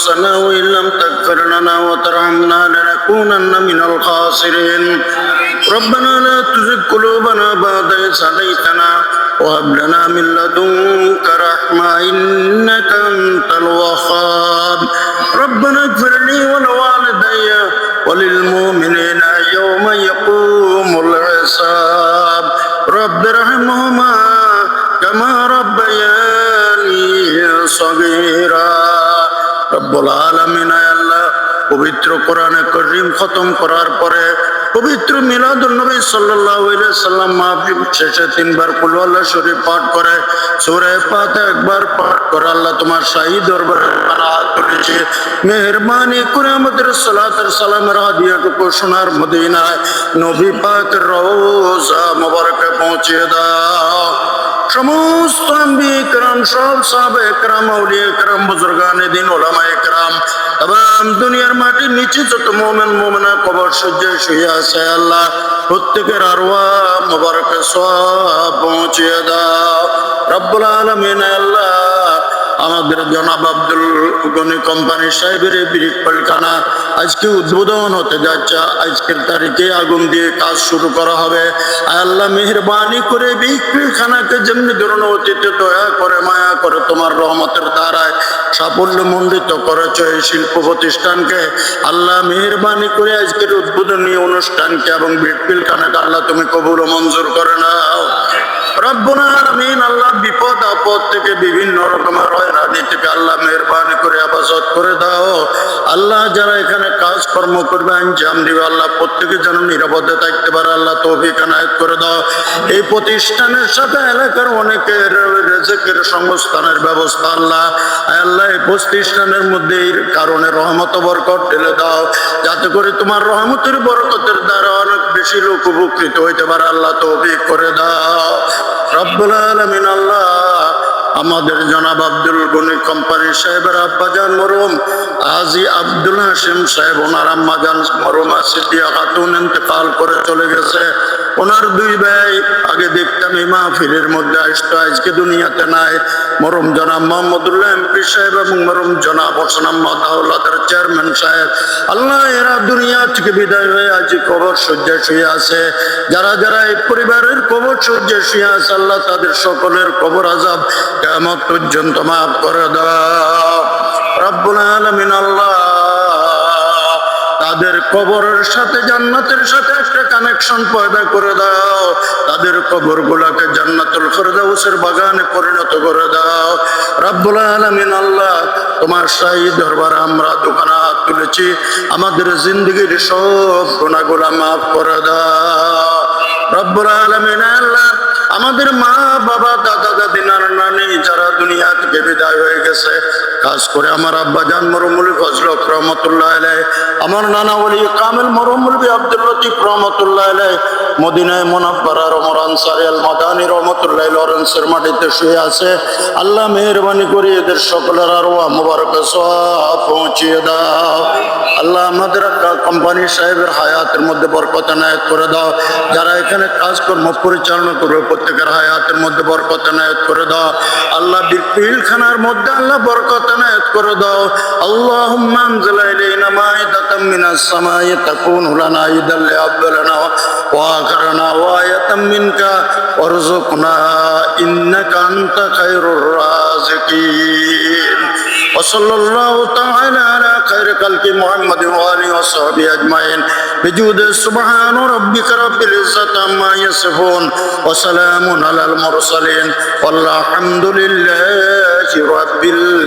أنفسنا وإن لم تغفر لنا وترحمنا لنكونن من الخاسرين. ربنا لا تزغ قلوبنا بعد إذ هديتنا وهب لنا من لدنك رحمة إنك أنت الوهاب. ربنا اغفر لي ولوالدي وللمؤمنين يوم يقوم الحساب. رب ارحمهما كما ربياني صغيرا. রব্বুল আলমিন আল্লাহ, পবিত্র কোরআনে করিম খতম করার পরে, পবিত্র মিলাদুল নবী সাল্লাল্লাহু আলাইহি সাল্লাম মাহফিল শেষে তিনবার কুল আল্লাহ শরীফ পাঠ করে, সূরা ফাতিহা একবার পাঠ করে আল্লাহ তোমার শাহী দরবারে বানাত করেছে মেহেরবানি করে আমাদের সালাতের সালামের হাদিয়াটুকু সোনার মদিনায় নবী পাকের রওজা মোবারকে পৌঁছে দাও। সমস্ত আম্বি کرام সব সাহাবে کرام আউলিয়া کرام বুজুর্গানে দিন ওলামায়ে کرام তাম দুনিয়ার মাটির নিচে যত মোমেন মোমেনা কবর সজ্জায় শুয়ে আছে আল্লাহ প্রত্যেকের আরওয়া মোবারক সব পৌঁছিয়ে দাও রব্বুল আলামিন আল্লাহ আমাদের জনাব আব্দুল গনি কোম্পানি সাহেবের ব্রিক পালখানা আজকে উদ্বোধন হতে যাচ্ছে। আজকের তারিখে আগুন দিয়ে কাজ শুরু করা হবে। আল্লাহ মেহরবানি করে ব্রিক যেমনি ধরুন অতীতে দয়া করে, মায়া করে তোমার রহমতের দ্বারায় সাফল্য মণ্ডিত করেছ এই শিল্প প্রতিষ্ঠানকে। আল্লাহ মেহরবানি করে আজকের উদ্বোধনী অনুষ্ঠানকে এবং ব্রিক পিলখানাকে আল্লাহ তুমি কবুল মঞ্জুর করে নাও। রব্বুল আলামিন আল্লাহ বিপদ, আপদ থেকে বিভিন্ন রকমের হয়রানি থেকে আল্লাহ মেহরবানি করে আবাসত করে দাও। আল্লাহ যারা এখানে কাজকর্ম করবে, আঞ্জাম দিবে, আল্লাহ প্রত্যেকে যেন নিরাপদে থাকতে পারে, আল্লাহ তৌফিক এনায়েত করে দাও। এই প্রতিষ্ঠানের সাথে এলাকার অনেকের রেজেকের সংস্থানের ব্যবস্থা আল্লাহ। আল্লাহ, এই প্রতিষ্ঠানের মধ্যে এই কারণে রহমত বরকত ঢেলে দাও। যাতে করে তোমার রহমতের বরকতের দ্বারা অনেক বেশি লোক উপকৃত হইতে পারে, আল্লাহ তৌফিক করে দাও। আমাদের জনাব আব্দুল গনি কোম্পানি সাহেবের আব্বাজান মরুম আজি আব্দুল হাসিম সাহেব, ওনার আম্মাজান মরুম আসিদিয়া খাতুন ইন্তকাল করে চলে গেছে। ওনার দুই ভাই, আগে দেখতাম এই মাহফিলের মধ্যে আসতো, আজকে দুনিয়াতে নাই। মরম জনাব মোহাম্মদুল্লাহ এমপি সাহেব এবং মরম জনাব হোসেন আহমদ চেয়ারম্যান সাহেব। আল্লাহ, এরা দুনিয়া থেকে বিদায় হয়ে আজ কবর শয্যায় শুয়ে আছে। যারা যারা এই পরিবারের কবর শয্যা শুয়ে আছে, আল্লাহ তাদের সকলের কবর আজাব কেমন পর্যন্ত মাফ করে দাও। রব্বুল আলমিন আল্লাহ কবরের সাথে, জান্নাতের সাথে একটা কানেকশন পয়দা করে দাও। তাদের কবর গুলাকে জান্নাতুল ফেরদাউসের বাগানে পরিণত করে দাও। রাব্বুল আলামিন আল্লাহ, তোমার শাহী দরবার আমরা দোকানে হাত তুলেছি। আমাদের জিন্দগির সব গুণাগুলা মাফ করে দাও। রব্বুল আলামিন আল্লাহ, আমাদের মা বাবা দাদা দাদি নানা নানি যারা দুনিয়া থেকে বিদায় হয়ে গেছে। কাজ করে আমার আব্বা জান মরমুল ফজলক রহমতুল্লাহ আমার নানা ওলি কামেল মরমুলবি আব্দুল লতিফ রহমতুল্লাহ মদিনায় মোনাফার ওমর আনসারি আল মাদানি রহমতুল্লাহ লরেন্সের মাটিতে শুয়ে আছে। আল্লাহ মেহরবানি করে এদের সকলের আরও মুবারক পৌঁছিয়ে দাও। আল্লাহ আমাদের কোম্পানি সাহেবের হায়াতের মধ্যে বরকত এনায়ত করে দাও। যারা এখানে কাজকর্ম পরিচালনা করবে, প্রত্যেকের হায়াতের মধ্যে বরকত এনায়ত করে দাও। আল্লাহ পিলখানার মধ্যে আল্লাহ বরকত নায়ত করে দাও। আল্লাহুম্মা আনজিলা ইলাইনা মাইদাতাম মিনাস সামাই তাকুনু লানা ইদাল লিআবলানা ওয়া মিনকা ওয়ারযুকনা ইন্নাকা আনতা খায়রুর রাযিকিন ওয়া সাল্লাল্লাহু তাআলা خير خلق محمد وآله وصحبه أجمعين. بجود سبحان ربك رب العزة عما يصفون وسلام على المرسلين. والحمد لله رب العالمين.